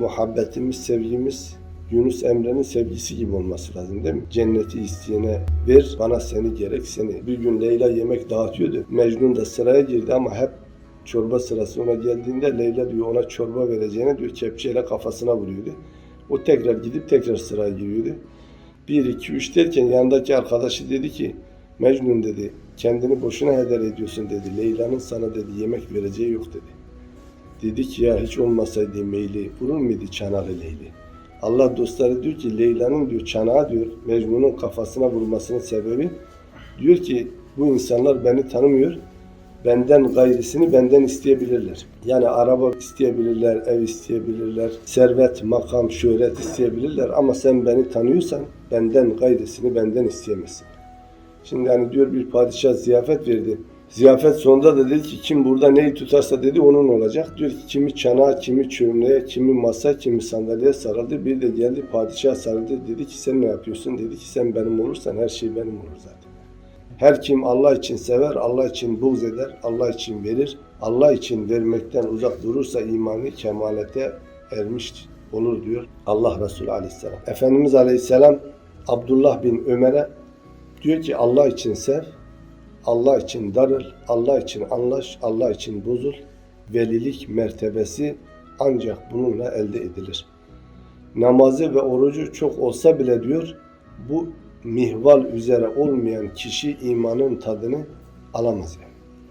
muhabbetimiz, sevgimiz Yunus Emre'nin sevgisi gibi olması lazım değil mi? Cenneti isteyene ver, bana seni gerek seni. Bir gün Leyla yemek dağıtıyordu. Mecnun da sıraya girdi ama hep çorba sırası ona geldiğinde Leyla diyor ona çorba vereceğine diyor kepçeyle kafasına vuruyordu. O tekrar gidip tekrar sıraya giriyordu. 1, 2, 3 derken yanındaki arkadaşı dedi ki Mecnun dedi kendini boşuna heder ediyorsun dedi. Leyla'nın sana dedi yemek vereceği yok dedi. Dedi ki ya hiç olmasaydı meyli vurur muydu çanağı Leyli? Allah dostları diyor ki Leyla'nın diyor çanağı diyor Mecnun'un kafasına vurmasının sebebi diyor ki bu insanlar beni tanımıyor. Benden gayrısını benden isteyebilirler. Yani araba isteyebilirler, ev isteyebilirler, servet, makam, şöhret isteyebilirler ama sen beni tanıyorsan benden gayrısını benden isteyemezsin. Şimdi hani diyor bir padişah ziyafet verdi. Ziyafet sonunda da dedi ki kim burada neyi tutarsa dedi onun olacak. Diyor ki kimi çanağa, kimi çömleğe, kimi masa, kimi sandalyeye sarıldı. Bir de geldi padişah sarıldı. Dedi ki sen ne yapıyorsun? Dedi ki sen benim olursan her şey benim olur zaten. Her kim Allah için sever, Allah için buğz eder, Allah için verir. Allah için vermekten uzak durursa imanı kemalete ermiş olur diyor Allah Resulü Aleyhisselam. Efendimiz Aleyhisselam Abdullah bin Ömer'e diyor ki Allah için sev, Allah için darıl, Allah için anlaş, Allah için bozul. Velilik mertebesi ancak bununla elde edilir. Namazı ve orucu çok olsa bile diyor, bu mihval üzere olmayan kişi imanın tadını alamaz yani.